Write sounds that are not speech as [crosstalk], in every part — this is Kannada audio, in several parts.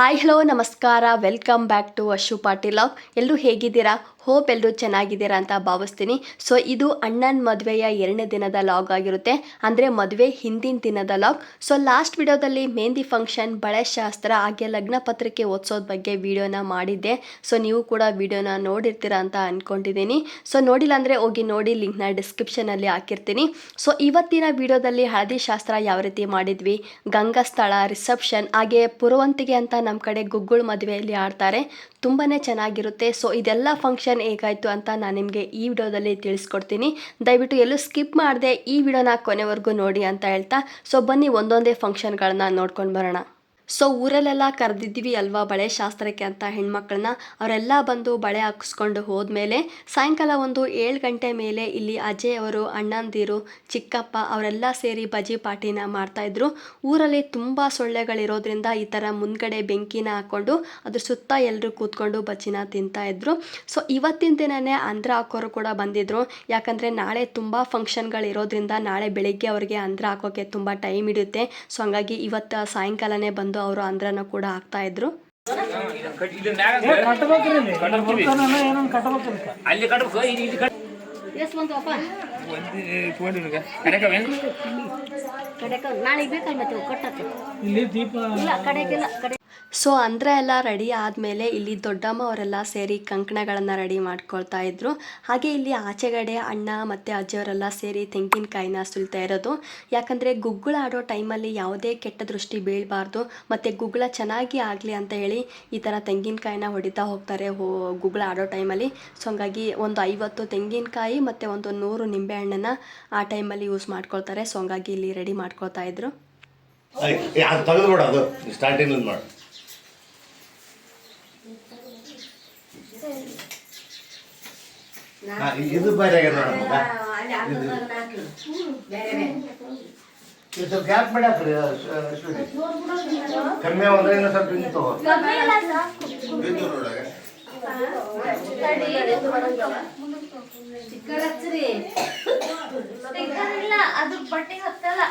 ಹಾಯ್ ಹಲೋ ನಮಸ್ಕಾರ. Welcome back to Ashu Patil ಎಲ್ಲರೂ ಹೇಗಿದ್ದೀರಾ? ಹೋಪ್ ಎಲ್ಲರೂ ಚೆನ್ನಾಗಿದ್ದೀರಾ ಅಂತ ಭಾವಿಸ್ತೀನಿ. ಸೊ ಇದು ಅಣ್ಣನ ಮದುವೆಯ ಎರಡನೇ ದಿನದ ಲಾಗ್ ಆಗಿರುತ್ತೆ. ಅಂದರೆ ಮದುವೆ ಹಿಂದಿನ ದಿನದ ಲಾಗ್. ಸೊ ಲಾಸ್ಟ್ ವಿಡಿಯೋದಲ್ಲಿ ಮೆಹಂದಿ ಫಂಕ್ಷನ್ ಬಳೆ ಶಾಸ್ತ್ರ, ಹಾಗೆ ಲಗ್ನ ಪತ್ರಿಕೆ ಓದಿಸೋದ್ ಬಗ್ಗೆ ವಿಡಿಯೋನ ಮಾಡಿದ್ದೆ. ಸೊ ನೀವು ಕೂಡ ವಿಡಿಯೋನ ನೋಡಿರ್ತೀರಾ ಅಂತ ಅಂದ್ಕೊಂಡಿದ್ದೀನಿ ಸೊ ನೋಡಿಲ್ಲ ಅಂದರೆ ಹೋಗಿ ನೋಡಿ, ಲಿಂಕ್ನ ಡಿಸ್ಕ್ರಿಪ್ಷನಲ್ಲಿ ಹಾಕಿರ್ತೀನಿ. ಸೊ ಇವತ್ತಿನ ವಿಡಿಯೋದಲ್ಲಿ ಹಳದಿ ಶಾಸ್ತ್ರ ಯಾವ ರೀತಿ ಮಾಡಿದ್ವಿ? ಗಂಗಸ್ಥಳ ರಿಸೆಪ್ಷನ್ ಹಾಗೆ ಪುರವಂತಿಗೆ ಅಂತ ನಮ್ಮ ಕಡೆ ಗುಗ್ಗುಳ್ ಮದುವೆಯಲ್ಲಿ ಆಡ್ತಾರೆ ತುಂಬಾ ಚೆನ್ನಾಗಿರುತ್ತೆ. ಸೊ ಇದೆಲ್ಲ ಫಂಕ್ಷನ್ ಹೇಗಾಯಿತು ಅಂತ ನಾನು ನಿಮಗೆ ಈ ವಿಡಿಯೋದಲ್ಲಿ ತಿಳಿಸ್ಕೊಡ್ತೀನಿ. ದಯವಿಟ್ಟು ಎಲ್ಲೂ ಸ್ಕಿಪ್ ಮಾಡದೆ ಈ ವಿಡಿಯೋನ ಕೊನೆವರೆಗೂ ನೋಡಿ ಅಂತ ಹೇಳ್ತಾ, ಸೊ ಬನ್ನಿ ಒಂದೊಂದೇ ಫಂಕ್ಷನ್ಗಳನ್ನ ನೋಡ್ಕೊಂಡು ಬರೋಣ. ಸೊ ಊರಲ್ಲೆಲ್ಲ ಕರೆದಿದ್ದೀವಿ ಅಲ್ವಾ ಬಳೆ ಶಾಸ್ತ್ರಕ್ಕೆ ಅಂತ ಹೆಣ್ಮಕ್ಳನ್ನ? ಅವರೆಲ್ಲ ಬಂದು ಬಳೆ ಹಾಕಿಸ್ಕೊಂಡು ಹೋದ್ಮೇಲೆ ಸಾಯಂಕಾಲ ಒಂದು ಏಳು ಗಂಟೆ ಮೇಲೆ ಇಲ್ಲಿ ಅಜಯ್ ಅವರು ಅಣ್ಣಂದಿರು ಚಿಕ್ಕಪ್ಪ ಅವರೆಲ್ಲ ಸೇರಿ ಬಜಿ ಪಾರ್ಟಿನ ಮಾಡ್ತಾಯಿದ್ರು ಊರಲ್ಲಿ ತುಂಬ ಸೊಳ್ಳೆಗಳಿರೋದ್ರಿಂದ ಈ ಥರ ಮುಂದ್ಗಡೆ ಬೆಂಕಿನ ಹಾಕ್ಕೊಂಡು ಅದ್ರ ಸುತ್ತ ಎಲ್ಲರೂ ಕೂತ್ಕೊಂಡು ಬಜ್ಜಿನ ತಿಂತಾಯಿದ್ರು ಸೊ ಇವತ್ತಿನ ದಿನನೇ ಅಂದ್ರ ಹಾಕೋರು ಕೂಡ ಬಂದಿದ್ರು. ಯಾಕಂದರೆ ನಾಳೆ ತುಂಬ ಫಂಕ್ಷನ್ಗಳಿರೋದ್ರಿಂದ ನಾಳೆ ಬೆಳಿಗ್ಗೆ ಅವ್ರಿಗೆ ಅಂದ್ರ ಹಾಕೋಕ್ಕೆ ತುಂಬ ಟೈಮ್ ಹಿಡಿಯುತ್ತೆ. ಸೊ ಹಂಗಾಗಿ ಇವತ್ತು ಸಾಯಂಕಾಲನೇ ಬಂದು ಅವರು ಅಂದ್ರನ ಕೂಡ ಹಾಕ್ತಾ ಇದ್ರು. ಇಲ್ಲಿ ದೀಪ ಇಲ್ಲ ಕಡೆಗೆಲ್ಲ ಕಡೆ ಸೊ ಅಂದರೆ ಎಲ್ಲ ರೆಡಿ ಆದಮೇಲೆ ಇಲ್ಲಿ ದೊಡ್ಡಮ್ಮ ಅವರೆಲ್ಲ ಸೇರಿ ಕಂಕಣಗಳನ್ನು ರೆಡಿ ಮಾಡ್ಕೊಳ್ತಾ ಇದ್ರು. ಹಾಗೆ ಇಲ್ಲಿ ಆಚೆಗಡೆ ಅಣ್ಣ ಮತ್ತು ಅಜ್ಜಿಯವರೆಲ್ಲ ಸೇರಿ ತೆಂಗಿನಕಾಯಿನ ಸುಲ್ತಾ ಇರೋದು. ಯಾಕಂದರೆ ಗುಗ್ಗುಳ ಆಡೋ ಟೈಮಲ್ಲಿ ಯಾವುದೇ ಕೆಟ್ಟ ದೃಷ್ಟಿ ಬೀಳಬಾರ್ದು. ಮತ್ತು ಗುಗ್ಗುಳ ಚೆನ್ನಾಗಿ ಆಗಲಿ ಅಂತ ಹೇಳಿ ಈ ಥರ ತೆಂಗಿನಕಾಯಿನ ಹೊಡಿತಾ ಹೋಗ್ತಾರೆ ಹೋ, ಗುಗ್ಗುಳ ಆಡೋ ಟೈಮಲ್ಲಿ ಸೊ ಹಂಗಾಗಿ ಒಂದು ಐವತ್ತು ತೆಂಗಿನಕಾಯಿ ಮತ್ತು ಒಂದು ನೂರು ನಿಂಬೆಹಣ್ಣನ್ನು ಆ ಟೈಮಲ್ಲಿ ಯೂಸ್ ಮಾಡ್ಕೊಳ್ತಾರೆ. ಸೊ ಹಂಗಾಗಿ ಇಲ್ಲಿ ರೆಡಿ ಮಾಡ್ಕೊಳ್ತಾ ಇದ್ರು. ಅದು. ಸ್ಟಾರ್ಟಿಂಗ್ ಮಾಡು. ಇದು ಬೇರೆ ಇದು. ಗ್ಯಾಪ್ ಕಮ್ಮಿ ಅಂದ್ರೆ ಇನ್ನೂ ಸ್ವಲ್ಪ ಹಿಂಗೆ. ತಗೋ ಇಲ್ಲ ಅದು ಬಟ್ಟೆ ಹತ್ತಲ್ಲ.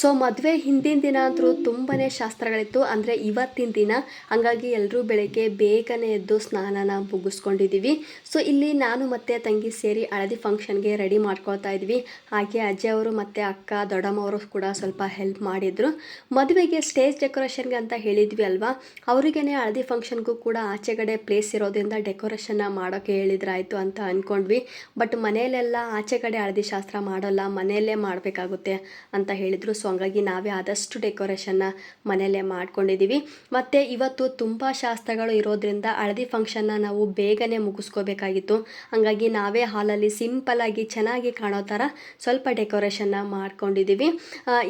ಸೊ ಮದುವೆ ಹಿಂದಿನ ದಿನ ಅಂದರೂ ತುಂಬಾ ಶಾಸ್ತ್ರಗಳಿತ್ತು. ಅಂದರೆ ಇವತ್ತಿನ ದಿನ ಹಂಗಾಗಿ ಎಲ್ಲರೂ ಬೆಳಗ್ಗೆ ಬೇಗನೆ ಎದ್ದು ಸ್ನಾನನ ಮುಗಿಸ್ಕೊಂಡಿದ್ದೀವಿ ಸೊ ಇಲ್ಲಿ ನಾನು ಮತ್ತು ತಂಗಿ ಸೇರಿ ಹಳದಿ ಫಂಕ್ಷನ್ಗೆ ರೆಡಿ ಮಾಡ್ಕೊಳ್ತಾ ಇದ್ವಿ. ಹಾಗೆ ಅಜ್ಜಿಯವರು ಮತ್ತು ಅಕ್ಕ ದೊಡ್ಡಮ್ಮವರು ಕೂಡ ಸ್ವಲ್ಪ ಹೆಲ್ಪ್ ಮಾಡಿದರು. ಮದುವೆಗೆ ಸ್ಟೇಜ್ ಡೆಕೋರೇಷನ್ಗೆ ಅಂತ ಹೇಳಿದ್ವಿ ಅಲ್ವಾ? ಅವರಿಗೇ ಹಳದಿ ಫಂಕ್ಷನ್ಗೂ ಕೂಡ ಆಚೆಗಡೆ ಪ್ಲೇಸ್ ಇರೋದ್ರಿಂದ ಡೆಕೋರೇಷನ್ನ ಮಾಡೋಕ್ಕೆ ಹೇಳಿದ್ರಾಯಿತು ಅಂತ ಅಂದ್ಕೊಂಡ್ವಿ ಬಟ್ ಮನೆಯಲ್ಲೆಲ್ಲ ಆಚೆಗಡೆ ಹಳದಿ ಶಾಸ್ತ್ರ ಮಾಡೋಲ್ಲ, ಮನೆಯಲ್ಲೇ ಮಾಡಬೇಕಾಗುತ್ತೆ ಅಂತ ಹೇಳಿದರು. ಸೊ ಹಂಗಾಗಿ ನಾವೇ ಆದಷ್ಟು ಡೆಕೋರೇಷನ್ನ ಮನೆಯಲ್ಲೇ ಮಾಡ್ಕೊಂಡಿದ್ದೀವಿ. ಮತ್ತು ಇವತ್ತು ತುಂಬ ಶಾಸ್ತ್ರಗಳು ಇರೋದ್ರಿಂದ ಹಳದಿ ಫಂಕ್ಷನ್ನ ನಾವು ಬೇಗನೆ ಮುಗಿಸ್ಕೋಬೇಕಾಗಿತ್ತು. ಹಂಗಾಗಿ ನಾವೇ ಹಾಲಲ್ಲಿ ಸಿಂಪಲಾಗಿ ಚೆನ್ನಾಗಿ ಕಾಣೋ ಥರ ಸ್ವಲ್ಪ ಡೆಕೋರೇಷನ್ನ ಮಾಡ್ಕೊಂಡಿದ್ದೀವಿ.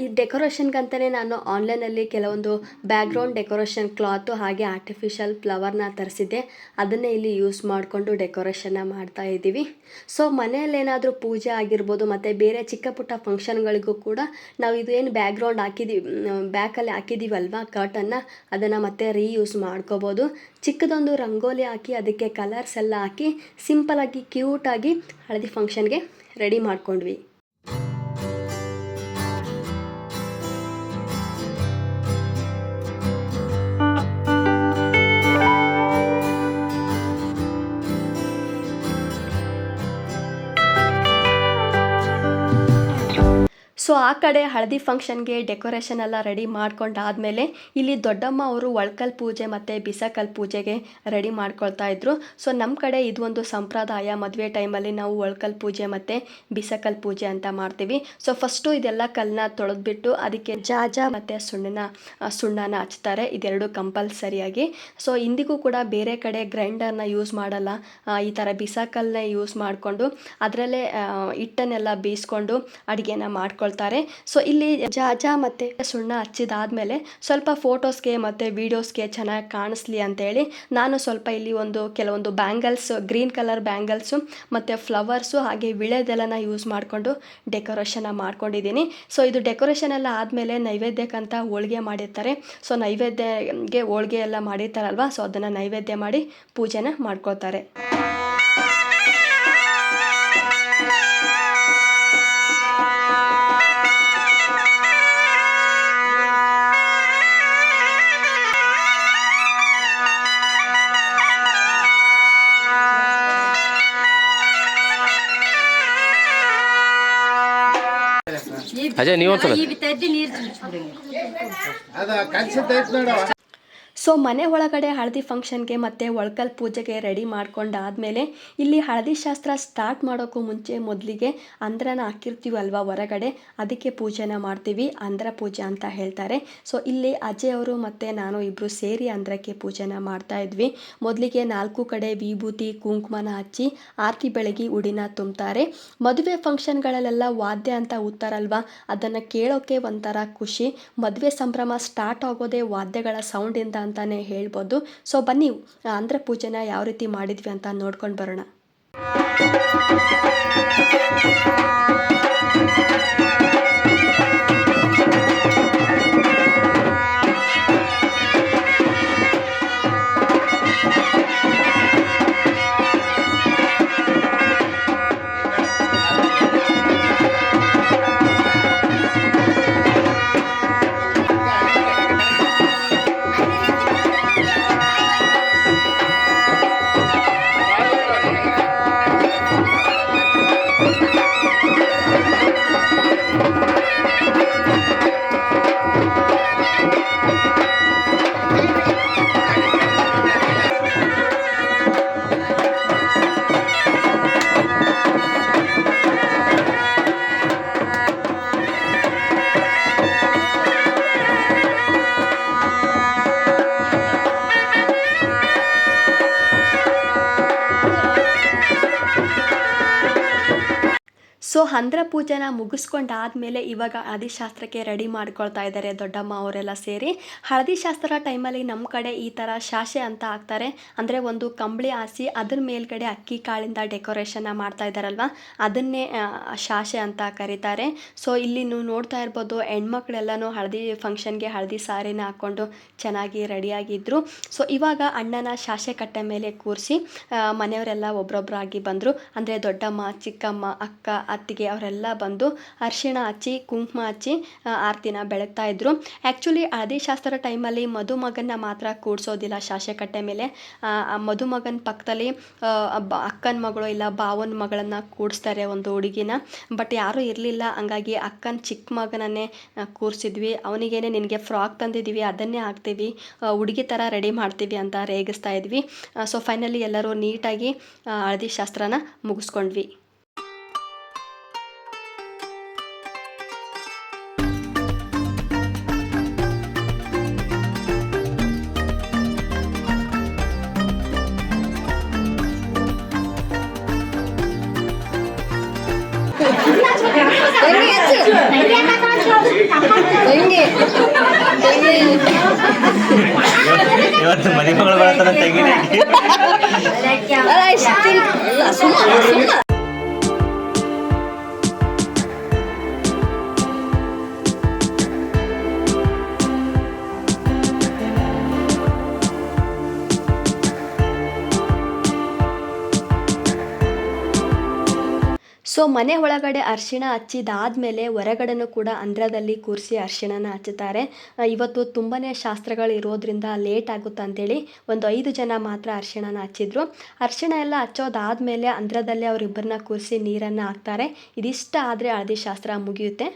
ಈ ಡೆಕೋರೇಷನ್ಗಂತಲೇ ನಾನು ಆನ್ಲೈನಲ್ಲಿ ಕೆಲವೊಂದು ಬ್ಯಾಕ್ಗ್ರೌಂಡ್ ಡೆಕೋರೇಷನ್ ಕ್ಲಾತು ಹಾಗೆ ಆರ್ಟಿಫಿಷಿಯಲ್ ಫ್ಲವರ್ನ ತರಿಸಿದ್ದೆ. ಅದನ್ನೇ ಇಲ್ಲಿ ಯೂಸ್ ಮಾಡಿಕೊಂಡು ಡೆಕೋರೇಷನ್ನ ಮಾಡ್ತಾ ಇದ್ದೀವಿ. ಸೊ ಮನೆಯಲ್ಲೇನಾದರೂ ಪೂಜೆ ಆಗಿರ್ಬೋದು, ಮತ್ತು ಬೇರೆ ಚಿಕ್ಕ ಪುಟ್ಟ ಫಂಕ್ಷನ್ಗಳಿಗೂ ಕೂಡ ನಾವು ಇದು ಏನು ಬ್ಯಾಕ್ಗ್ರೌಂಡ್ ಹಾಕಿದ್ದೀವಿ ಬ್ಯಾಕಲ್ಲಿ ಹಾಕಿದ್ದೀವಲ್ವ ಕರ್ಟನ್ನ ಅದನ್ನು ಮತ್ತೆ ರೀಯೂಸ್ ಮಾಡ್ಕೋಬೋದು. ಚಿಕ್ಕದೊಂದು ರಂಗೋಲಿ ಹಾಕಿ ಅದಕ್ಕೆ ಕಲರ್ಸ್ ಎಲ್ಲ ಹಾಕಿ ಸಿಂಪಲಾಗಿ ಕ್ಯೂಟಾಗಿ ಹಳದಿ ಫಂಕ್ಷನ್ಗೆ ರೆಡಿ ಮಾಡ್ಕೊಂಡ್ವಿ. ಸೊ ಆ ಕಡೆ ಹಳದಿ ಫಂಕ್ಷನ್ಗೆ ಡೆಕೋರೇಷನ್ ಎಲ್ಲ ರೆಡಿ ಮಾಡ್ಕೊಂಡಾದ್ಮೇಲೆ ಇಲ್ಲಿ ದೊಡ್ಡಮ್ಮ ಅವರು ಒಳ್ಕಲ್ ಪೂಜೆ ಮತ್ತು ಬಿಸಕಲ್ ಪೂಜೆಗೆ ರೆಡಿ ಮಾಡ್ಕೊಳ್ತಾ ಇದ್ರು. ಸೊ ನಮ್ಮ ಕಡೆ ಇದು ಒಂದು ಸಂಪ್ರದಾಯ. ಮದುವೆ ಟೈಮಲ್ಲಿ ನಾವು ಒಳ್ಕಲ್ ಪೂಜೆ ಮತ್ತು ಬಿಸಕಲ್ ಪೂಜೆ ಅಂತ ಮಾಡ್ತೀವಿ. ಸೊ ಫಸ್ಟು ಇದೆಲ್ಲ ಕಲ್ಲನ್ನ ತೊಳೆದ್ಬಿಟ್ಟು ಅದಕ್ಕೆ ಜಾಜ ಮತ್ತು ಸುಣ್ಣನ ಸುಣ್ಣನ ಹಚ್ತಾರೆ. ಇದೆರಡು ಕಂಪಲ್ಸರಿಯಾಗಿ ಸೊ ಇಂದಿಗೂ ಕೂಡ ಬೇರೆ ಕಡೆ ಗ್ರೈಂಡರ್ನ ಯೂಸ್ ಮಾಡಲ್ಲ. ಈ ಥರ ಬಿಸಕಲ್ನ ಯೂಸ್ ಮಾಡಿಕೊಂಡು ಅದರಲ್ಲೇ ಹಿಟ್ಟನ್ನೆಲ್ಲ ಬೀಸ್ಕೊಂಡು ಅಡುಗೆನ ಮಾಡ್ಕೊಳ್ತಾರೆ. ಸೊ ಇಲ್ಲಿ ಜಾಜ ಮತ್ತೆ ಸುಣ್ಣ ಹಚ್ಚಿದಾದ್ಮೇಲೆ ಸ್ವಲ್ಪ ಫೋಟೋಸ್ಗೆ ಮತ್ತೆ ವಿಡಿಯೋಸ್ಗೆ ಚೆನ್ನಾಗಿ ಕಾಣಿಸ್ಲಿ ಅಂತೇಳಿ ನಾನು ಸ್ವಲ್ಪ ಇಲ್ಲಿ ಒಂದು ಕೆಲವೊಂದು ಬ್ಯಾಂಗಲ್ಸ್, ಗ್ರೀನ್ ಕಲರ್ ಬ್ಯಾಂಗಲ್ಸು ಮತ್ತೆ ಫ್ಲವರ್ಸು ಹಾಗೆ ವಿಳೆದೆಲ್ಲನ ಯೂಸ್ ಮಾಡಿಕೊಂಡು ಡೆಕೋರೇಷನ್ನ ಮಾಡ್ಕೊಂಡಿದ್ದೀನಿ. ಸೊ ಇದು ಡೆಕೋರೇಷನ್ ಎಲ್ಲ ಆದಮೇಲೆ ನೈವೇದ್ಯಕ್ಕಂತ ಹೋಳಿಗೆ ಮಾಡಿರ್ತಾರೆ. ಸೊ ನೈವೇದ್ಯಗೆ ಹೋಳಿಗೆ ಎಲ್ಲ ಮಾಡಿರ್ತಾರಲ್ವ? ಸೊ ಅದನ್ನು ನೈವೇದ್ಯ ಮಾಡಿ ಪೂಜೆನ ಮಾಡ್ಕೊಳ್ತಾರೆ. ಅಜಯ್ ನೀವು ಸೊ ಮನೆ ಒಳಗಡೆ ಹಳದಿ ಫಂಕ್ಷನ್ಗೆ ಮತ್ತು ಒಳ್ಕಲ್ ಪೂಜೆಗೆ ರೆಡಿ ಮಾಡ್ಕೊಂಡಾದ್ಮೇಲೆ ಇಲ್ಲಿ ಹಳದಿ ಶಾಸ್ತ್ರ ಸ್ಟಾರ್ಟ್ ಮಾಡೋಕ್ಕೂ ಮುಂಚೆ ಮೊದಲಿಗೆ ಅಂದ್ರನ ಹಾಕಿರ್ತೀವಲ್ವ ಹೊರಗಡೆ? ಅದಕ್ಕೆ ಪೂಜೆನ ಮಾಡ್ತೀವಿ, ಅಂದ್ರ ಪೂಜೆ ಅಂತ ಹೇಳ್ತಾರೆ. ಸೊ ಇಲ್ಲಿ ಅಜಯ್ ಅವರು ಮತ್ತು ನಾನು ಇಬ್ಬರು ಸೇರಿ ಅಂದ್ರಕ್ಕೆ ಪೂಜೆನ ಮಾಡ್ತಾ ಇದ್ವಿ. ಮೊದಲಿಗೆ ನಾಲ್ಕು ಕಡೆ ವಿಭೂತಿ, ಕುಂಕುಮನ ಹಚ್ಚಿ ಆರತಿ ಬೆಳಗಿ ಉಡಿನ ತುಂಬ್ತಾರೆ. ಮದುವೆ ಫಂಕ್ಷನ್ಗಳಲ್ಲೆಲ್ಲ ವಾದ್ಯ ಅಂತ ಉತ್ತಾರಲ್ವಾ ಅದನ್ನು ಕೇಳೋಕ್ಕೆ ಒಂಥರ ಖುಷಿ. ಮದುವೆ ಸಂಭ್ರಮ ಸ್ಟಾರ್ಟ್ ಆಗೋದೇ ವಾದ್ಯಗಳ ಸೌಂಡಿಂದ ಅಂತಲೇ ಹೇಳ್ಬೋದು. ಸೊ ಬನ್ನಿ ಅಂದ್ರ ಪೂಜೆನ ಯಾವ ರೀತಿ ಮಾಡಿದ್ವಿ ಅಂತ ನೋಡ್ಕೊಂಡು ಬರೋಣ. ಸೊ ಹಂದ್ರ ಪೂಜೆನ ಮುಗಿಸ್ಕೊಂಡಾದ್ಮೇಲೆ ಇವಾಗ ಹಳದಿ ಶಾಸ್ತ್ರಕ್ಕೆ ರೆಡಿ ಮಾಡ್ಕೊಳ್ತಾ ಇದ್ದಾರೆ ದೊಡ್ಡಮ್ಮ ಅವರೆಲ್ಲ ಸೇರಿ. ಹಳದಿ ಶಾಸ್ತ್ರ ಟೈಮಲ್ಲಿ ನಮ್ಮ ಕಡೆ ಈ ಥರ ಶಾಸೆ ಅಂತ ಹಾಕ್ತಾರೆ. ಅಂದರೆ ಒಂದು ಕಂಬಳಿ ಹಾಸಿ ಅದ್ರ ಮೇಲ್ಗಡೆ ಅಕ್ಕಿ ಕಾಳಿಂದ ಡೆಕೋರೇಷನ್ನ ಮಾಡ್ತಾ ಇದ್ದಾರಲ್ವ ಅದನ್ನೇ ಶಾಸೆ ಅಂತ ಕರೀತಾರೆ. ಸೊ ಇಲ್ಲಿ ನೀವು ನೋಡ್ತಾ ಇರ್ಬೋದು ಹೆಣ್ಮಕ್ಳೆಲ್ಲನೂ ಹಳದಿ ಫಂಕ್ಷನ್ಗೆ ಹಳದಿ ಸಾರಿನ ಹಾಕ್ಕೊಂಡು ಚೆನ್ನಾಗಿ ರೆಡಿಯಾಗಿದ್ದರು ಸೊ ಇವಾಗ ಅಣ್ಣನ ಶಾಸೆ ಕಟ್ಟೆ ಮೇಲೆ ಕೂರಿಸಿ ಮನೆಯವರೆಲ್ಲ ಒಬ್ರೊಬ್ರಾಗಿ ಬಂದರು. ಅಂದರೆ ದೊಡ್ಡಮ್ಮ, ಚಿಕ್ಕಮ್ಮ, ಅಕ್ಕ, ಅತ್ತಿಗೆ ಅವರೆಲ್ಲ ಬಂದು ಅರಿಶಿಣ ಹಚ್ಚಿ ಕುಂಕುಮ ಹಚ್ಚಿ ಆರತಿನ ಬೆಳಗ್ತಾ ಇದ್ರು. ಆ್ಯಕ್ಚುಲಿ ಹಳದಿ ಶಾಸ್ತ್ರ ಟೈಮಲ್ಲಿ ಮದುಮಗನ್ನ ಮಾತ್ರ ಕೂಡಿಸೋದಿಲ್ಲ ಶಾಸಕಟ್ಟೆ ಮೇಲೆ. ಆ, ಮದುಮಗನ ಪಕ್ಕದಲ್ಲಿ ಅಕ್ಕನ ಮಗಳು ಇಲ್ಲ ಬಾವನ ಮಗಳನ್ನು ಕೂಡಿಸ್ತಾರೆ ಒಂದು ಹುಡುಗಿನ. ಬಟ್ ಯಾರೂ ಇರಲಿಲ್ಲ. ಹಂಗಾಗಿ ಅಕ್ಕನ ಚಿಕ್ಕ ಮಗನನ್ನೇ ಕೂರಿಸಿದ್ವಿ. ಅವನಿಗೇನೆ ನಿನಗೆ ಫ್ರಾಕ್ ತಂದಿದ್ದೀವಿ ಅದನ್ನೇ ಹಾಕ್ತೀವಿ. ಹುಡುಗಿ ಥರ ರೆಡಿ ಮಾಡ್ತೀವಿ ಅಂತ ರೇಗಿಸ್ತಾ ಇದ್ವಿ. ಸೊ ಫೈನಲಿ ಎಲ್ಲರೂ ನೀಟಾಗಿ ಹಳದಿ ಶಾಸ್ತ್ರನ ಮುಗಿಸ್ಕೊಂಡ್ವಿ. ಇವತ್ತು ಮನೆ ಮಗಳು ಬರ್ತಾರ ತೆಗೀರಿ ಸೊ ಮನೆ ಒಳಗಡೆ ಅರಿಶಿಣ ಹಚ್ಚಿದಾದ್ಮೇಲೆ ಹೊರಗಡೆನೂ ಕೂಡ ಅಂದ್ರದಲ್ಲಿ ಕೂರಿಸಿ ಅರಿಶಿಣನ ಹಚ್ಚುತ್ತಾರೆ. ಇವತ್ತು ತುಂಬಾ ಶಾಸ್ತ್ರಗಳು ಇರೋದ್ರಿಂದ ಲೇಟ್ ಆಗುತ್ತೆ ಅಂತೇಳಿ ಒಂದು ಐದು ಜನ ಮಾತ್ರ ಅರಿಶಿಣನ ಹಚ್ಚಿದ್ರು. ಅರಿಶಿಣ ಎಲ್ಲ ಹಚ್ಚೋದಾದ್ಮೇಲೆ ಅಂದ್ರದಲ್ಲಿ ಅವರಿಬ್ಬರನ್ನ ಕೂರಿಸಿ ನೀರನ್ನು ಹಾಕ್ತಾರೆ. ಇದಿಷ್ಟ ಆದರೆ ಹಳದಿ ಶಾಸ್ತ್ರ ಮುಗಿಯುತ್ತೆ.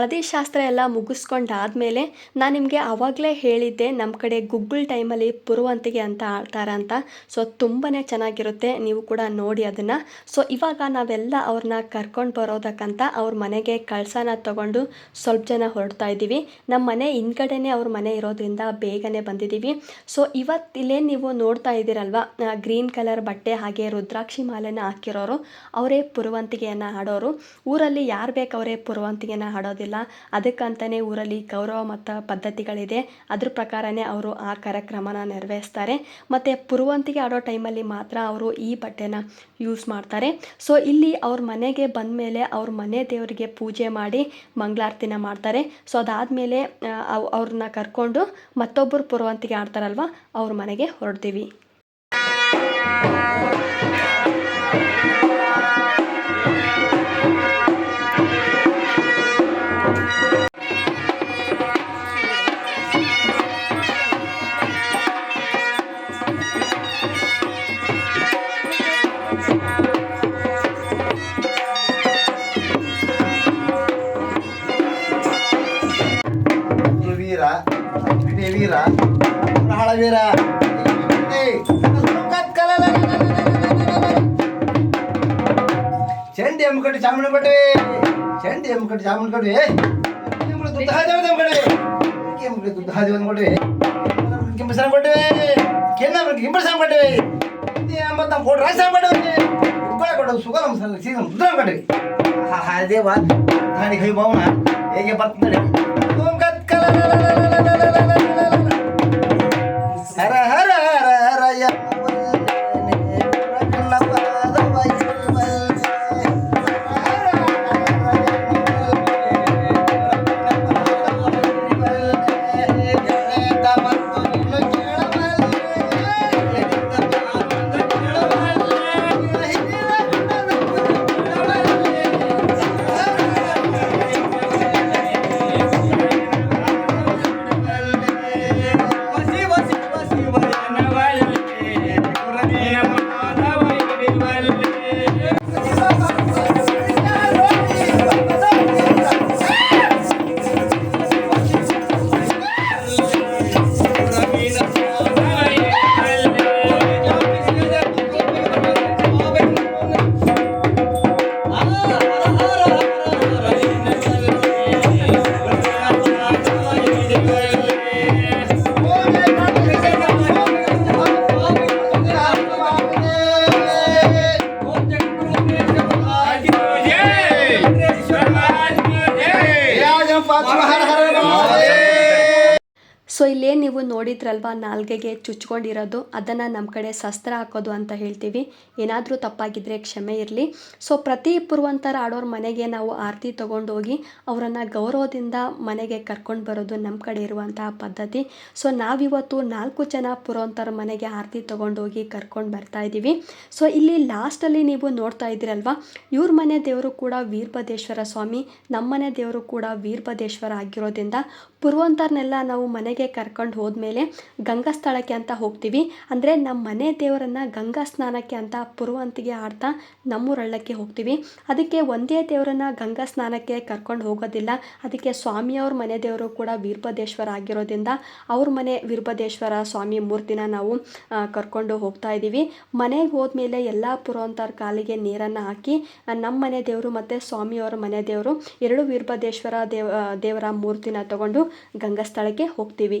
ಹಳದಿ ಶಾಸ್ತ್ರ ಎಲ್ಲ ಮುಗಿಸ್ಕೊಂಡಾದ್ಮೇಲೆ ನಾನು ನಿಮಗೆ ಆವಾಗಲೇ ಹೇಳಿದ್ದೆ ನಮ್ಮ ಕಡೆ ಗುಗ್ಗುಳ್ ಟೈಮಲ್ಲಿ ಪುರುವಂತಿಗೆ ಅಂತ ಆಡ್ತಾರೆ ಅಂತ. ಸೊ ತುಂಬಾ ಚೆನ್ನಾಗಿರುತ್ತೆ. ನೀವು ಕೂಡ ನೋಡಿ ಅದನ್ನು. ಸೊ ಇವಾಗ ನಾವೆಲ್ಲ ಅವ್ರನ್ನ ಕರ್ಕೊಂಡು ಬರೋದಕ್ಕಂತ ಅವ್ರ ಮನೆಗೆ ಕಳಸನ ತಗೊಂಡು ಸ್ವಲ್ಪ ಜನ ಹೊರಡ್ತಾ ಇದ್ದೀವಿ. ನಮ್ಮ ಮನೆ ಹಿಂದ್ಗಡೆನೇ ಅವ್ರ ಮನೆ ಇರೋದ್ರಿಂದ ಬೇಗನೆ ಬಂದಿದ್ದೀವಿ. ಸೊ ಇವತ್ತಿಲ್ಲೇ ನೀವು ನೋಡ್ತಾ ಇದ್ದೀರಲ್ವ ಗ್ರೀನ್ ಕಲರ್ ಬಟ್ಟೆ ಹಾಗೆ ರುದ್ರಾಕ್ಷಿ ಮಾಲೆನ ಹಾಕಿರೋರು, ಅವರೇ ಪುರುವಂತಿಗೆಯನ್ನು ಹಾಡೋರು. ಊರಲ್ಲಿ ಯಾರು ಬೇಕು ಅವರೇ ಪುರುವಂತಿಗೆನ ಹಾಡೋದಿಲ್ಲ ಅದಕ್ಕಂತಲೇ ಊರಲ್ಲಿ ಗೌರವ ಮತ್ತು ಪದ್ಧತಿಗಳಿದೆ. ಅದ್ರ ಪ್ರಕಾರನೇ ಅವರು ಆ ಕಾರ್ಯಕ್ರಮನ ನೆರವೇರಿಸ್ತಾರೆ. ಮತ್ತು ಪುರುವಂತಿಗೆ ಆಡೋ ಟೈಮಲ್ಲಿ ಮಾತ್ರ ಅವರು ಈ ಬಟ್ಟೆನ ಯೂಸ್ ಮಾಡ್ತಾರೆ. ಸೊ ಇಲ್ಲಿ ಅವ್ರ ಮನೆಗೆ ಬಂದ ಮೇಲೆ ಅವ್ರ ಮನೆ ದೇವರಿಗೆ ಪೂಜೆ ಮಾಡಿ ಮಂಗಳಾರತಿನ ಮಾಡ್ತಾರೆ. ಸೊ ಅದಾದಮೇಲೆ ಅವ್ರನ್ನ ಕರ್ಕೊಂಡು ಮತ್ತೊಬ್ಬರು ಪುರುವಂತಿಗೆ ಆಡ್ತಾರಲ್ವ, ಅವ್ರ ಮನೆಗೆ ಹೊರಡ್ತೀವಿ. ಕಟ್ಟಿ ಚಾಮುಂಡಿ ಕೊಟ್ವಿ ದುಡ್ಡು ಹಾದಿ ಎಮ್ಮ ಕೊಟ್ವಿ ಕೆಂಪು ದುಡ್ಡು ಹಾದಿ ಒಂದು ಕೊಟ್ವಿ ಕೆಂಪು ಸಲ ಕೊಟ್ವಿ ಕೆನ್ನ ಸಲ ಕೊಟ್ವಿ ಎಂಬತ್ತು ನಮ್ಮ ಕೋಟಿ ರಾಜ ಸಲ ಕೊಟ್ವಿ ಉಗ್ಗಳ ಕೊಟ್ಟು. ಸುಗ ನಮ್ಮ ಸಲ ಸೀಸನ್ ದುಡ್ಡು ಕೊಟ್ವಿ ಹಾ ಹಾ ದೇವ ಗಾಡಿ ಕೈ ಬಾವನ. ಹೇಗೆ ಬರ್ತದೆ ಕಲ letra. ನೋಡಿದ್ರಲ್ವ ನಾಲ್ಗೆಗೆ ಚುಚ್ಕೊಂಡಿರೋದು, ಅದನ್ನು ನಮ್ಮ ಕಡೆ ಶಸ್ತ್ರ ಹಾಕೋದು ಅಂತ ಹೇಳ್ತೀವಿ. ಏನಾದರೂ ತಪ್ಪಾಗಿದ್ದರೆ ಕ್ಷಮೆ ಇರಲಿ. ಸೊ ಪ್ರತಿ ಪೂರ್ವಂತರ ಆಡೋರ ಮನೆಗೆ ನಾವು ಆರತಿ ತೊಗೊಂಡೋಗಿ ಅವರನ್ನು ಗೌರವದಿಂದ ಮನೆಗೆ ಕರ್ಕೊಂಡು ಬರೋದು ನಮ್ಮ ಕಡೆ ಇರುವಂತಹ ಪದ್ಧತಿ. ಸೊ ನಾವಿವತ್ತು ನಾಲ್ಕು ಜನ ಪೂರ್ವಂತರ ಮನೆಗೆ ಆರತಿ ತೊಗೊಂಡೋಗಿ ಕರ್ಕೊಂಡು ಬರ್ತಾ ಇದ್ದೀವಿ ಸೊ ಇಲ್ಲಿ ಲಾಸ್ಟಲ್ಲಿ ನೀವು ನೋಡ್ತಾ ಇದ್ದೀರಲ್ವ, ಇವ್ರ ಮನೆ ದೇವರು ಕೂಡ ವೀರಭದ್ರೇಶ್ವರ ಸ್ವಾಮಿ ನಮ್ಮನೆ ದೇವರು ಕೂಡ ವೀರಭದ್ರೇಶ್ವರ ಆಗಿರೋದ್ರಿಂದ ಪುರುವಂತರನ್ನೆಲ್ಲ ನಾವು ಮನೆಗೆ ಕರ್ಕೊಂಡು ಹೋದ್ಮೇಲೆ ಗಂಗಾ ಸ್ಥಳಕ್ಕೆ ಅಂತ ಹೋಗ್ತೀವಿ. ಅಂದರೆ ನಮ್ಮ ಮನೆ ದೇವರನ್ನು ಗಂಗಾ ಸ್ನಾನಕ್ಕೆ ಅಂತ ಪುರುವಂತಿಗೆ ಆಡ್ತಾ ನಮ್ಮೂರಳ್ಳಕ್ಕೆ ಹೋಗ್ತೀವಿ. ಅದಕ್ಕೆ ಒಂದೇ ದೇವರನ್ನು ಗಂಗಾ ಸ್ನಾನಕ್ಕೆ ಕರ್ಕೊಂಡು ಹೋಗೋದಿಲ್ಲ. ಅದಕ್ಕೆ ಸ್ವಾಮಿಯವ್ರ ಮನೆ ದೇವರು ಕೂಡ ವೀರಭದ್ರೇಶ್ವರ ಆಗಿರೋದ್ರಿಂದ ಅವ್ರ ಮನೆ ವೀರಭದ್ರೇಶ್ವರ ಸ್ವಾಮಿ ಮೂರ್ತಿನ ನಾವು ಕರ್ಕೊಂಡು ಹೋಗ್ತಾ ಇದ್ದೀವಿ. ಮನೆಗೆ ಹೋದ್ಮೇಲೆ ಎಲ್ಲ ಪುರೋಂತರ ಕಾಲಿಗೆ ನೀರನ್ನು ಹಾಕಿ ನಮ್ಮ ಮನೆ ದೇವರು ಮತ್ತು ಸ್ವಾಮಿಯವರ ಮನೆ ದೇವರು ಎರಡು ವೀರಭದ್ರೇಶ್ವರ ದೇವ ದೇವರ ಮೂರ್ತಿನ ತಗೊಂಡು ಗಂಗಾ ಸ್ಥಳಕ್ಕೆ ಹೋಗ್ತೀವಿ.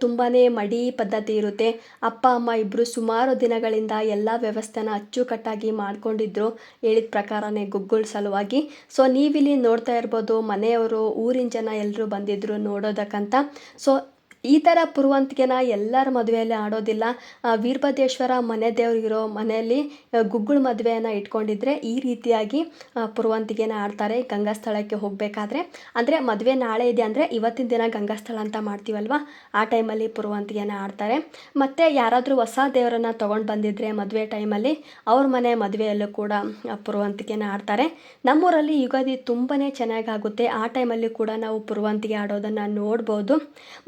ತುಂಬಾ ಮಡಿ ಪದ್ಧತಿ ಇರುತ್ತೆ. ಅಪ್ಪ, ಅಮ್ಮ ಇಬ್ಬರು ಸುಮಾರು ದಿನಗಳಿಂದ ಎಲ್ಲ ವ್ಯವಸ್ಥೆನ ಅಚ್ಚುಕಟ್ಟಾಗಿ ಮಾಡ್ಕೊಂಡಿದ್ರು ಹೇಳಿದ ಪ್ರಕಾರನೇ ಗುಗ್ಗುಳ ಸಲುವಾಗಿ. ಸೊ, ನೀವಿಲ್ಲಿ ನೋಡ್ತಾ ಇರ್ಬೋದು ಮನೆಯವರು, ಊರಿನ ಜನ ಎಲ್ಲರೂ ಬಂದಿದ್ರು ನೋಡೋದಕ್ಕಂತ. ಸೊ ಈ ಥರ ಪುರುವಂತಿಗೆನ ಎಲ್ಲರ ಮದುವೆಯಲ್ಲಿ ಆಡೋದಿಲ್ಲ. ವೀರಭದ್ರೇಶ್ವರ ಮನೆ ದೇವರಿಗಿರೋ ಮನೆಯಲ್ಲಿ ಗುಗ್ಗುಳ ಮದುವೆಯನ್ನು ಇಟ್ಕೊಂಡಿದ್ರೆ ಈ ರೀತಿಯಾಗಿ ಪುರುವಂತಿಕೆನ ಆಡ್ತಾರೆ ಗಂಗಾಸ್ಥಳಕ್ಕೆ ಹೋಗಬೇಕಾದ್ರೆ. ಅಂದರೆ ಮದುವೆ ನಾಳೆ ಇದೆ ಅಂದರೆ ಇವತ್ತಿನ ದಿನ ಗಂಗಾಸ್ಥಳ ಅಂತ ಮಾಡ್ತೀವಲ್ವ? ಆ ಟೈಮಲ್ಲಿ ಪುರುವಂತಿಗೆನ ಆಡ್ತಾರೆ. ಮತ್ತು ಯಾರಾದರೂ ಹೊಸ ದೇವರನ್ನು ತೊಗೊಂಡು ಬಂದಿದ್ದರೆ ಮದುವೆ ಟೈಮಲ್ಲಿ, ಅವ್ರ ಮನೆ ಮದುವೆಯಲ್ಲೂ ಕೂಡ ಪುರುವಂತಿಕೆನ ಆಡ್ತಾರೆ. ನಮ್ಮೂರಲ್ಲಿ ಯುಗಾದಿ ತುಂಬಾ ಚೆನ್ನಾಗಾಗುತ್ತೆ ಆ ಟೈಮಲ್ಲಿ ಕೂಡ ನಾವು ಪುರುವಂತಿಗೆ ಆಡೋದನ್ನು ನೋಡ್ಬೋದು.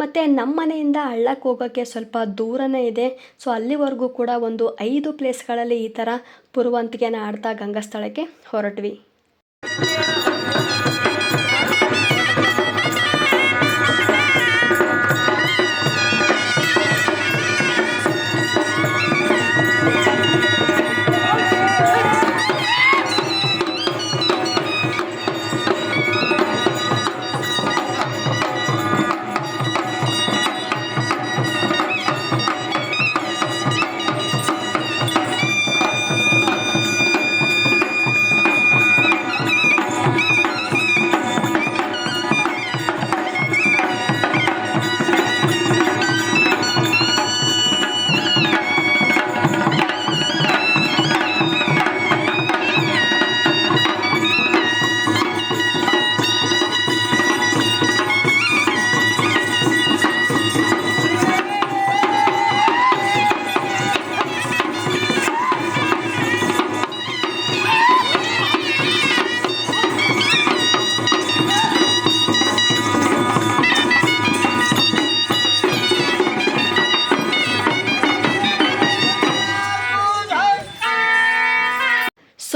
ಮತ್ತು ನಮ್ಮ ಮನೆಯಿಂದ ಹಳ್ಳಕ್ಕೆ ಹೋಗೋಕ್ಕೆ ಸ್ವಲ್ಪ ದೂರನೇ ಇದೆ. ಸೊ ಅಲ್ಲಿವರೆಗೂ ಕೂಡ ಒಂದು ಐದು ಪ್ಲೇಸ್ಗಳಲ್ಲಿ ಈ ಥರ ಪುರುವಂತಿಗೆನ ಆಡ್ತಾ ಗಂಗಾಸ್ಥಳಕ್ಕೆ ಹೊರಟ್ವಿ.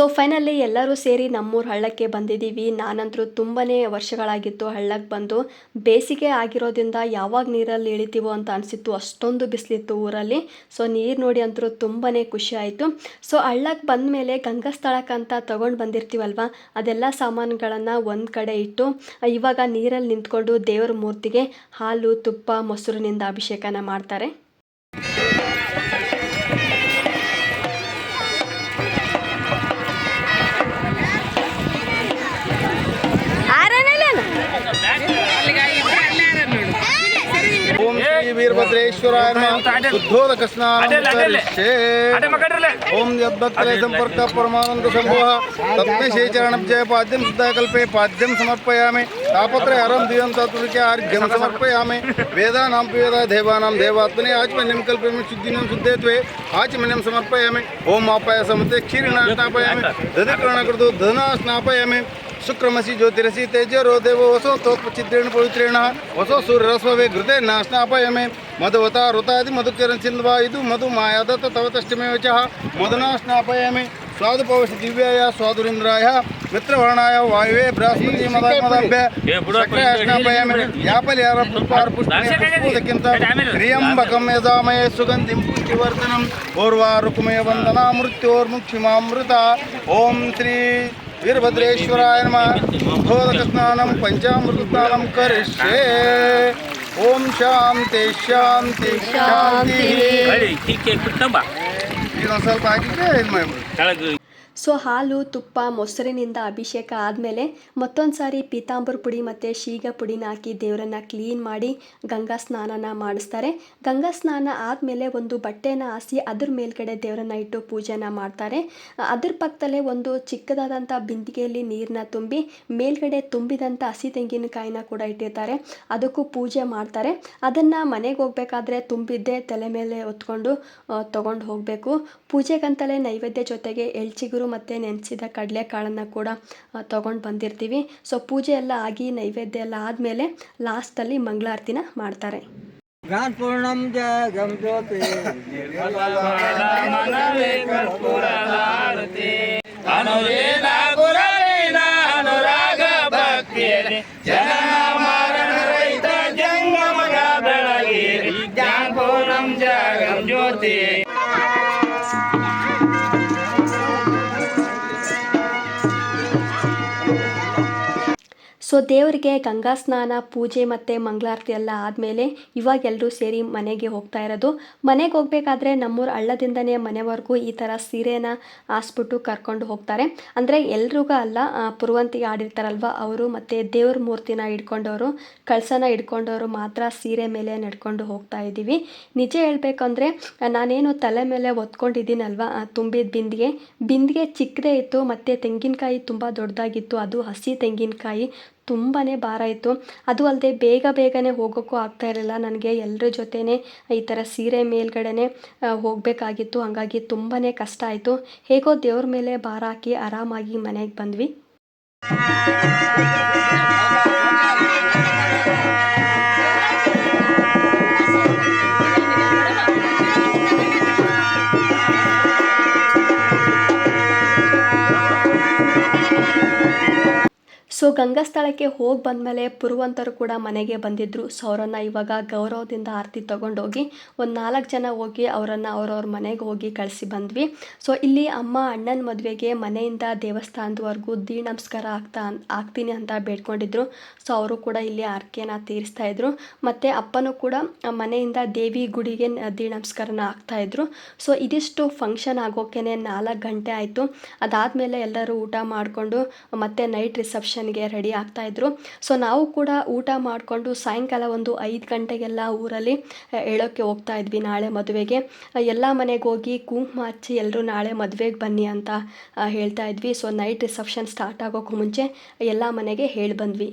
ಸೊ ಫೈನಲಿ ಎಲ್ಲರೂ ಸೇರಿ ನಮ್ಮೂರು ಹಳ್ಳಕ್ಕೆ ಬಂದಿದ್ದೀವಿ. ನಾನಂತರೂ ತುಂಬಾ ವರ್ಷಗಳಾಗಿತ್ತು ಹಳ್ಳಕ್ಕೆ ಬಂದು. ಬೇಸಿಗೆ ಆಗಿರೋದ್ರಿಂದ ಯಾವಾಗ ನೀರಲ್ಲಿ ಇಳಿತೀವೋ ಅಂತ ಅನಿಸಿತ್ತು. ಅಷ್ಟೊಂದು ಬಿಸಿಲಿತ್ತು ಊರಲ್ಲಿ. ಸೊ ನೀರು ನೋಡಿ ಅಂತರೂ ತುಂಬಾ ಖುಷಿ ಆಯಿತು. ಸೊ ಹಳ್ಳಕ್ಕೆ ಬಂದ ಮೇಲೆ ಗಂಗಾಸ್ಥಳಕ್ಕಂತ ತೊಗೊಂಡು ಬಂದಿರ್ತೀವಲ್ವ? ಅದೆಲ್ಲ ಸಾಮಾನುಗಳನ್ನು ಒಂದು ಕಡೆ ಇಟ್ಟು, ಇವಾಗ ನೀರಲ್ಲಿ ನಿಂತ್ಕೊಂಡು ದೇವರ ಮೂರ್ತಿಗೆ ಹಾಲು, ತುಪ್ಪ, ಮೊಸರಿನಿಂದ ಅಭಿಷೇಕನ ಮಾಡ್ತಾರೆ. వీరభద్రేశ్వరాయ ఉద్ధోదక స్నానముచ్చే ఓం యద్భక్తులే సంపర్క పరమానంద సంభవ తత్నశేచరణబ్జయ పాద్యం శుద్ధాకల్పే పాద్యం సమర్పయామి తాపత్ర అరం దివం తత్వృకే ఆర్ఘ్యం సమర్పయామి వేదానాం ప్రియదా దేవానాం దేవాత్మనే ఆచమన్యం కల్పయామి శుద్ధినం శుద్ధేత్వే ఆచమన్యం సమర్పయామి ఓం ఆపాయ సమతే క్షీరిణ స్నాపయామి దధికరణ కృతు ధనా స్నాపయామి શુક્રમસી જ્યોતિરસી તેજો રોદેવો वसो तो ચિત્રેણ પવિત્રેણ ઓસો સૂર્યરસ્વવે ઘૃતે નાશનાપયમે મધવતા ઋતાદિ મધુકરણ છિન્દવા ઇદુ મધુ માયાદત્ત તવ તષ્ટમે વચ મધુનાશનાપયમે स्वादुपवश दिव्याय स्वादुरिंद्राय मित्रवर्णाय वायवे बृहस्पति मदाभ्य यापल्यारपुष्पार्पुष्टिंत त्र्यंबकं यजामये सुगन्धिं पुष्टिवर्धनम् ओर्वारुकुमे वंदना मृत्योर्मुक्षिमामृता ओम श्री ವೀರಭದ್ರೇಶ್ವರಾಯ ನಮ ಗೋದಕ ಪಂಚಾಮೃತ ಸ್ನಾನಂ ಕರಿಷ್ಯೆ ಓಂ ಶಾಂತಿ ಶಾಂತಿ ಶಾಂತಿ ಸ್ವಲ್ಪ ಹಾಕಿದ್ರೆ ಇದು ಮಾಡ್ಬೋದು ಸೊ ಹಾಲು, ತುಪ್ಪ, ಮೊಸರಿನಿಂದ ಅಭಿಷೇಕ ಆದಮೇಲೆ ಮತ್ತೊಂದು ಸಾರಿ ಪೀತಾಂಬರ ಪುಡಿ ಮತ್ತು ಶೀಗ ಪುಡಿನ ಹಾಕಿ ದೇವರನ್ನು ಕ್ಲೀನ್ ಮಾಡಿ ಗಂಗಾ ಸ್ನಾನನ ಮಾಡಿಸ್ತಾರೆ. ಗಂಗಾ ಸ್ನಾನ ಆದಮೇಲೆ ಒಂದು ಬಟ್ಟೆನ ಹಾಸಿ ಅದ್ರ ಮೇಲ್ಗಡೆ ದೇವರನ್ನ ಇಟ್ಟು ಪೂಜೆನ ಮಾಡ್ತಾರೆ. ಅದ್ರ ಪಕ್ಕದಲ್ಲೇ ಒಂದು ಚಿಕ್ಕದಾದಂಥ ಬಿಂದಿಗೆಯಲ್ಲಿ ನೀರನ್ನ ತುಂಬಿ ಮೇಲ್ಗಡೆ ತುಂಬಿದಂಥ ಹಸಿ ತೆಂಗಿನಕಾಯಿನ ಕೂಡ ಇಟ್ಟಿರ್ತಾರೆ. ಅದಕ್ಕೂ ಪೂಜೆ ಮಾಡ್ತಾರೆ. ಅದನ್ನು ಮನೆಗೆ ಹೋಗ್ಬೇಕಾದ್ರೆ ತುಂಬಿದ್ದೇ ತಲೆ ಮೇಲೆ ಹೊತ್ಕೊಂಡು ತೊಗೊಂಡು ಹೋಗಬೇಕು. ಪೂಜೆಗಂತಲೇ ನೈವೇದ್ಯ ಜೊತೆಗೆ ಎಳ್ಚಿಗುರು ಮತ್ತು ನೆನೆಸಿದ ಕಡಲೆಕಾಳನ್ನು ಕೂಡ ತೊಗೊಂಡು ಬಂದಿರ್ತೀವಿ. ಸೊ ಪೂಜೆ ಎಲ್ಲ ಆಗಿ ನೈವೇದ್ಯ ಎಲ್ಲ ಆದಮೇಲೆ ಲಾಸ್ಟಲ್ಲಿ ಮಂಗಳಾರತಿನ ಮಾಡ್ತಾರೆ. ಜ್ಞಾನ ಪೂರ್ಣಂ ಜಗಂ ಜ್ಯೋತಿ. ಸೊ ದೇವರಿಗೆ ಗಂಗಾ ಸ್ನಾನ, ಪೂಜೆ ಮತ್ತು ಮಂಗಳಾರತಿ ಎಲ್ಲ ಆದಮೇಲೆ ಇವಾಗ ಎಲ್ಲರೂ ಸೇರಿ ಮನೆಗೆ ಹೋಗ್ತಾ ಇರೋದು. ಮನೆಗೆ ಹೋಗಬೇಕಾದ್ರೆ ನಮ್ಮೂರ ಹಳ್ಳದಿಂದನೇ ಮನೆವರೆಗೂ ಈ ಥರ ಸೀರೆನ ಹಾಸ್ಬಿಟ್ಟು ಕರ್ಕೊಂಡು ಹೋಗ್ತಾರೆ. ಅಂದರೆ ಎಲ್ರಿಗೂ ಅಲ್ಲ ಪುರುವಂತಿಗೆ ಆಡಿರ್ತಾರಲ್ವ ಅವರು ಮತ್ತು ದೇವ್ರ ಮೂರ್ತಿನ ಹಿಡ್ಕೊಂಡವರು, ಕಳಸನ ಹಿಡ್ಕೊಂಡವರು ಮಾತ್ರ ಸೀರೆ ಮೇಲೆ ನಡ್ಕೊಂಡು ಹೋಗ್ತಾ ಇದ್ದೀವಿ. ನಿಜ ಹೇಳಬೇಕಂದ್ರೆ, ನಾನೇನು ತಲೆ ಮೇಲೆ ಒತ್ಕೊಂಡಿದ್ದೀನಲ್ವ ತುಂಬಿದ ಬಿಂದಿಗೆ? ಬಿಂದಿಗೆ ಚಿಕ್ಕದೇ ಇತ್ತು, ಮತ್ತು ತೆಂಗಿನಕಾಯಿ ತುಂಬ ದೊಡ್ಡದಾಗಿತ್ತು, ಅದು ಹಸಿ ತೆಂಗಿನಕಾಯಿ. ತುಂಬಾ ಭಾರ ಇತ್ತು. ಅದು ಅಲ್ಲದೆ ಬೇಗ ಬೇಗನೆ ಹೋಗೋಕ್ಕೂ ಆಗ್ತಾ ಇರಲಿಲ್ಲ. ನನಗೆ ಎಲ್ಲರ ಜೊತೆಯೇ ಈ ಥರ ಸೀರೆ ಮೇಲ್ಗಡೆ ಹೋಗಬೇಕಾಗಿತ್ತು. ಹಾಗಾಗಿ ತುಂಬಾ ಕಷ್ಟ ಆಯಿತು. ಹೇಗೋ ದೇವ್ರ ಮೇಲೆ ಭಾರ ಹಾಕಿ ಆರಾಮಾಗಿ ಮನೆಗೆ ಬಂದ್ವಿ. ಸೊ ಗಂಗಾಸ್ಥಳಕ್ಕೆ ಹೋಗಿ ಬಂದಮೇಲೆ ಪುರುವಂತರು ಕೂಡ ಮನೆಗೆ ಬಂದಿದ್ದರು ಸೊ ಅವರನ್ನು ಇವಾಗ ಗೌರವದಿಂದ ಆರತಿ ತೊಗೊಂಡೋಗಿ ಒಂದು ನಾಲ್ಕು ಜನ ಹೋಗಿ ಅವರನ್ನು ಅವ್ರವ್ರ ಮನೆಗೆ ಹೋಗಿ ಕಳಿಸಿ ಬಂದ್ವಿ. ಸೊ ಇಲ್ಲಿ ಅಮ್ಮ ಅಣ್ಣನ ಮದುವೆಗೆ ಮನೆಯಿಂದ ದೇವಸ್ಥಾನದವರೆಗೂ ದೀ ನಮಸ್ಕಾರ ಆಗ್ತಾ ಆಗ್ತೀನಿ ಅಂತ ಬೇಡ್ಕೊಂಡಿದ್ರು. ಸೊ ಅವರು ಕೂಡ ಇಲ್ಲಿ ಆರ್ಕೆನ ತೀರಿಸ್ತಾ ಇದ್ರು. ಮತ್ತು ಅಪ್ಪನೂ ಕೂಡ ಮನೆಯಿಂದ ದೇವಿ ಗುಡಿಗೆ ದೀ ನಮಸ್ಕಾರನ ಆಗ್ತಾಯಿದ್ರು ಸೊ ಇದಿಷ್ಟು ಫಂಕ್ಷನ್ ಆಗೋಕೆ ನಾಲ್ಕು ಗಂಟೆ ಆಯಿತು. ಅದಾದಮೇಲೆ ಎಲ್ಲರೂ ಊಟ ಮಾಡಿಕೊಂಡು ಮತ್ತೆ ನೈಟ್ ರಿಸೆಪ್ಷನ್ಗೆ ರೆಡಿ ಆಗ್ತಾಯಿದ್ರು ಸೊ ನಾವು ಕೂಡ ಊಟ ಮಾಡಿಕೊಂಡು ಸಾಯಂಕಾಲ ಒಂದು ಐದು ಗಂಟೆಗೆಲ್ಲ ಊರಲ್ಲಿ ಹೇಳೋಕ್ಕೆ ಹೋಗ್ತಾ ಇದ್ವಿ ನಾಳೆ ಮದುವೆಗೆ. ಎಲ್ಲ ಮನೆಗೆ ಹೋಗಿ ಕುಂಕುಮ ಹಚ್ಚಿ ಎಲ್ಲರೂ ನಾಳೆ ಮದುವೆಗೆ ಬನ್ನಿ ಅಂತ ಹೇಳ್ತಾ ಇದ್ವಿ. ಸೊ ನೈಟ್ ರಿಸೆಪ್ಷನ್ ಸ್ಟಾರ್ಟ್ ಆಗೋಕ್ಕೂ ಮುಂಚೆ ಎಲ್ಲ ಮನೆಗೆ ಹೇಳಿ ಬಂದ್ವಿ.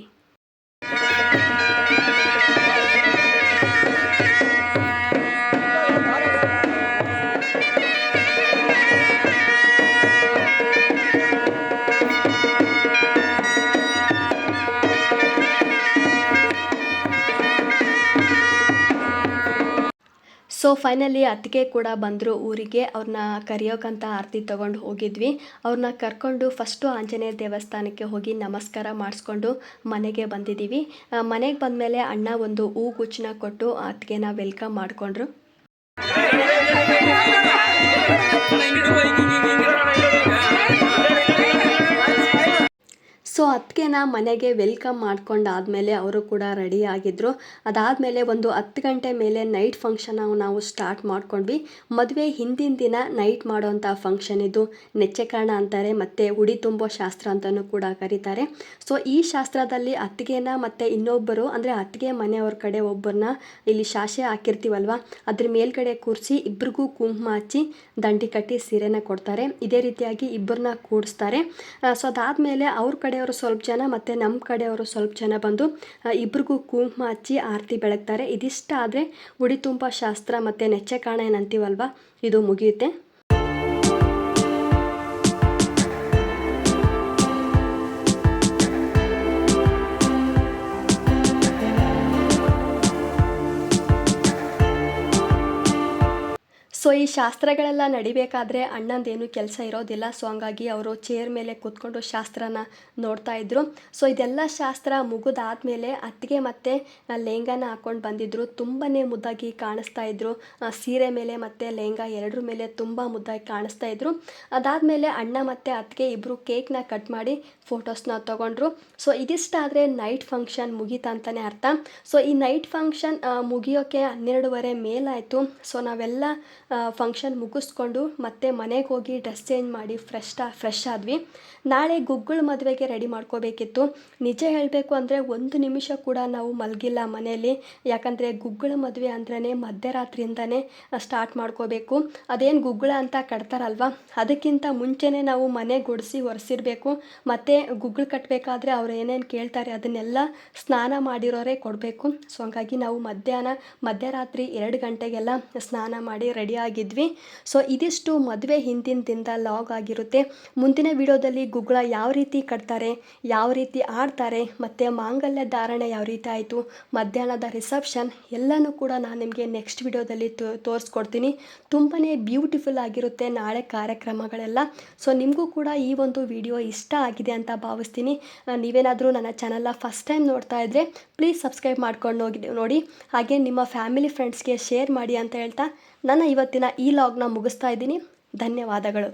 ಸೊ ಫೈನಲಿ ಅತ್ತಿಗೆ ಕೂಡ ಬಂದರು ಊರಿಗೆ. ಅವ್ರನ್ನ ಕರೆಯೋಕ್ಕಂತ ಆರತಿ ತೊಗೊಂಡು ಹೋಗಿದ್ವಿ. ಅವ್ರನ್ನ ಕರ್ಕೊಂಡು ಫಸ್ಟು ಆಂಜನೇಯ ದೇವಸ್ಥಾನಕ್ಕೆ ಹೋಗಿ ನಮಸ್ಕಾರ ಮಾಡಿಸ್ಕೊಂಡು ಮನೆಗೆ ಬಂದಿದ್ದೀವಿ ಮನೆಗೆ ಬಂದಮೇಲೆ ಅಣ್ಣ ಒಂದು ಹೂಗುಚ್ಚನ್ನ ಕೊಟ್ಟು ಅತ್ತಿಗೆನ ವೆಲ್ಕಮ್ ಮಾಡಿಕೊಂಡ್ರು. [laughs] ಸೊ ಅತ್ತಿಗೆನ ಮನೆಗೆ ವೆಲ್ಕಮ್ ಮಾಡ್ಕೊಂಡಾದಮೇಲೆ ಅವರು ಕೂಡ ರೆಡಿ ಆಗಿದ್ದರು ಅದಾದಮೇಲೆ ಒಂದು ಹತ್ತು ಗಂಟೆ ಮೇಲೆ ನೈಟ್ ಫಂಕ್ಷನ್ ನಾವು ಸ್ಟಾರ್ಟ್ ಮಾಡ್ಕೊಂಡ್ವಿ. ಮದುವೆ ಹಿಂದಿನ ದಿನ ನೈಟ್ ಮಾಡೋವಂಥ ಫಂಕ್ಷನ್ ಇದು. ನೆಚ್ಚೆಕಾರಣ ಅಂತಾರೆ, ಮತ್ತು ಉಡಿ ತುಂಬೋ ಶಾಸ್ತ್ರ ಅಂತಲೂ ಕೂಡ ಕರೀತಾರೆ. ಸೊ ಈ ಶಾಸ್ತ್ರದಲ್ಲಿ ಅತ್ತಿಗೆನ ಮತ್ತು ಇನ್ನೊಬ್ಬರು, ಅಂದರೆ ಅತ್ತಿಗೆ ಮನೆಯವ್ರ ಕಡೆ ಒಬ್ಬರನ್ನ ಇಲ್ಲಿ ಶಾಸೆ ಹಾಕಿರ್ತೀವಲ್ವ, ಅದ್ರ ಮೇಲ್ಗಡೆ ಕೂರಿಸಿ ಇಬ್ರಿಗೂ ಕುಂಕುಮ ಹಚ್ಚಿ ದಂಡಿ ಕಟ್ಟಿ ಸೀರೆನ ಕೊಡ್ತಾರೆ. ಇದೇ ರೀತಿಯಾಗಿ ಇಬ್ಬರನ್ನ ಕೂಡಿಸ್ತಾರೆ. ಸೊ ಅದಾದಮೇಲೆ ಅವ್ರ ಕಡೆಯವರು ಸ್ವಲ್ಪ ಜನ ಮತ್ತು ನಮ್ಮ ಕಡೆಯವರು ಸ್ವಲ್ಪ ಜನ ಬಂದು ಇಬ್ರಿಗೂ ಕುಂಕುಮ ಹಚ್ಚಿ ಆರತಿ ಬೆಳಗ್ತಾರೆ. ಇದಿಷ್ಟ ಆದರೆ ಉಡಿ ತುಂಬ ಶಾಸ್ತ್ರ ಮತ್ತು ನೆಚ್ಚೆ ಕಾಣ ಏನಂತೀವಲ್ವ? ಇದು ಮುಗಿಯುತ್ತೆ. ಸೊ ಈ ಶಾಸ್ತ್ರಗಳೆಲ್ಲ ನಡಿಬೇಕಾದ್ರೆ ಅಣ್ಣಂದೇನು ಕೆಲಸ ಇರೋದಿಲ್ಲ. ಸೊ ಹಂಗಾಗಿ ಅವರು ಚೇರ್ ಮೇಲೆ ಕೂತ್ಕೊಂಡು ಶಾಸ್ತ್ರನ ನೋಡ್ತಾ ಇದ್ರು. ಸೊ ಇದೆಲ್ಲ ಶಾಸ್ತ್ರ ಮುಗಿದಾದ್ಮೇಲೆ ಅತ್ತಿಗೆ ಮತ್ತೆ ಲೆಹಂಗಾನ ಹಾಕೊಂಡು ಬಂದಿದ್ರು. ತುಂಬಾ ಮುದ್ದಾಗಿ ಕಾಣಿಸ್ತಾ ಇದ್ರು. ಸೀರೆ ಮೇಲೆ ಮತ್ತೆ ಲೆಹಂಗಾ ಎರಡರ ಮೇಲೆ ತುಂಬ ಮುದ್ದಾಗಿ ಕಾಣಿಸ್ತಾ ಇದ್ರು. ಅದಾದಮೇಲೆ ಅಣ್ಣ ಮತ್ತೆ ಅತ್ತಿಗೆ ಇಬ್ಬರು ಕೇಕ್ನ ಕಟ್ ಮಾಡಿ ಫೋಟೋಸ್ನ ತಗೊಂಡ್ರು. ಸೊ ಇದಿಷ್ಟಾದರೆ ನೈಟ್ ಫಂಕ್ಷನ್ ಮುಗೀತಾ ಅಂತಲೇ ಅರ್ಥ. ಸೊ ಈ ನೈಟ್ ಫಂಕ್ಷನ್ ಮುಗಿಯೋಕ್ಕೆ ಹನ್ನೆರಡುವರೆ ಮೇಲಾಯಿತು. ಸೊ ನಾವೆಲ್ಲ ಫಂಕ್ಷನ್ ಮುಗಿಸ್ಕೊಂಡು ಮತ್ತೆ ಮನೆಗೆ ಹೋಗಿ ಡ್ರೆಸ್ ಚೇಂಜ್ ಮಾಡಿ ಫ್ರೆಶ್ ಫ್ರೆಶ್ ಆದ್ವಿ. ನಾಳೆ ಗುಗ್ಗಳ ಮದುವೆಗೆ ರೆಡಿ ಮಾಡ್ಕೋಬೇಕಿತ್ತು. ನಿಜ ಹೇಳಬೇಕು ಅಂದರೆ ಒಂದು ನಿಮಿಷ ಕೂಡ ನಾವು ಮಲಗಿಲ್ಲ ಮನೆಯಲ್ಲಿ. ಯಾಕಂದರೆ ಗುಗ್ಗಳ ಮದುವೆ ಅಂದ್ರೇ ಮಧ್ಯರಾತ್ರಿಯಿಂದನೇ ಸ್ಟಾರ್ಟ್ ಮಾಡ್ಕೋಬೇಕು. ಅದೇನು ಗುಗ್ಗಳ ಅಂತ ಕಟ್ತಾರಲ್ವ ಅದಕ್ಕಿಂತ ಮುಂಚೆನೇ ನಾವು ಮನೆ ಗುಡಿಸಿ ಒರೆಸಿರ್ಬೇಕು. ಮತ್ತು ಗುಗ್ಗಳು ಕಟ್ಟಬೇಕಾದ್ರೆ ಅವ್ರು ಏನೇನು ಕೇಳ್ತಾರೆ ಅದನ್ನೆಲ್ಲ ಸ್ನಾನ ಮಾಡಿರೋರೇ ಕೊಡಬೇಕು. ಸೊ ಹಂಗಾಗಿ ನಾವು ಮಧ್ಯಾಹ್ನ, ಮಧ್ಯರಾತ್ರಿ ಎರಡು ಗಂಟೆಗೆಲ್ಲ ಸ್ನಾನ ಮಾಡಿ ರೆಡಿ ಆಗಿದ್ವಿ. ಸೊ ಇದಿಷ್ಟು ಮದುವೆ ಹಿಂದಿನ ದಿನದ ಲಾಗ್ ಆಗಿರುತ್ತೆ. ಮುಂದಿನ ವಿಡಿಯೋದಲ್ಲಿ ಗುಗ್ಗಳ ಯಾವ ರೀತಿ ಕಟ್ತಾರೆ, ಯಾವ ರೀತಿ ಆಡ್ತಾರೆ, ಮತ್ತು ಮಾಂಗಲ್ಯ ಧಾರಣೆ ಯಾವ ರೀತಿ ಆಯಿತು, ಮಧ್ಯಾಹ್ನದ ರಿಸೆಪ್ಷನ್ ಎಲ್ಲನೂ ಕೂಡ ನಾನು ನಿಮಗೆ ನೆಕ್ಸ್ಟ್ ವಿಡಿಯೋದಲ್ಲಿ ತೋರಿಸ್ಕೊಡ್ತೀನಿ. ತುಂಬಾ ಬ್ಯೂಟಿಫುಲ್ ಆಗಿರುತ್ತೆ ನಾಳೆ ಕಾರ್ಯಕ್ರಮಗಳೆಲ್ಲ. ಸೊ ನಿಮಗೂ ಕೂಡ ಈ ಒಂದು ವಿಡಿಯೋ ಇಷ್ಟ ಆಗಿದೆ ಅಂತ ಭಾವಿಸ್ತೀನಿ. ನೀವೇನಾದರೂ ನನ್ನ ಚಾನಲ್ನ ಫಸ್ಟ್ ಟೈಮ್ ನೋಡ್ತಾ ಇದ್ದರೆ ಪ್ಲೀಸ್ ಸಬ್ಸ್ಕ್ರೈಬ್ ಮಾಡ್ಕೊಂಡು ಹೋಗಿ, ನೋಡಿ. ಹಾಗೆ ನಿಮ್ಮ ಫ್ಯಾಮಿಲಿ ಫ್ರೆಂಡ್ಸ್ಗೆ ಶೇರ್ ಮಾಡಿ ಅಂತ ಹೇಳ್ತಾ ನನ್ನ ಇವತ್ತಿನ ಈ ಲಾಗ್ನ ಮುಗಿಸ್ತಾ ಇದ್ದೀನಿ. ಧನ್ಯವಾದಗಳು.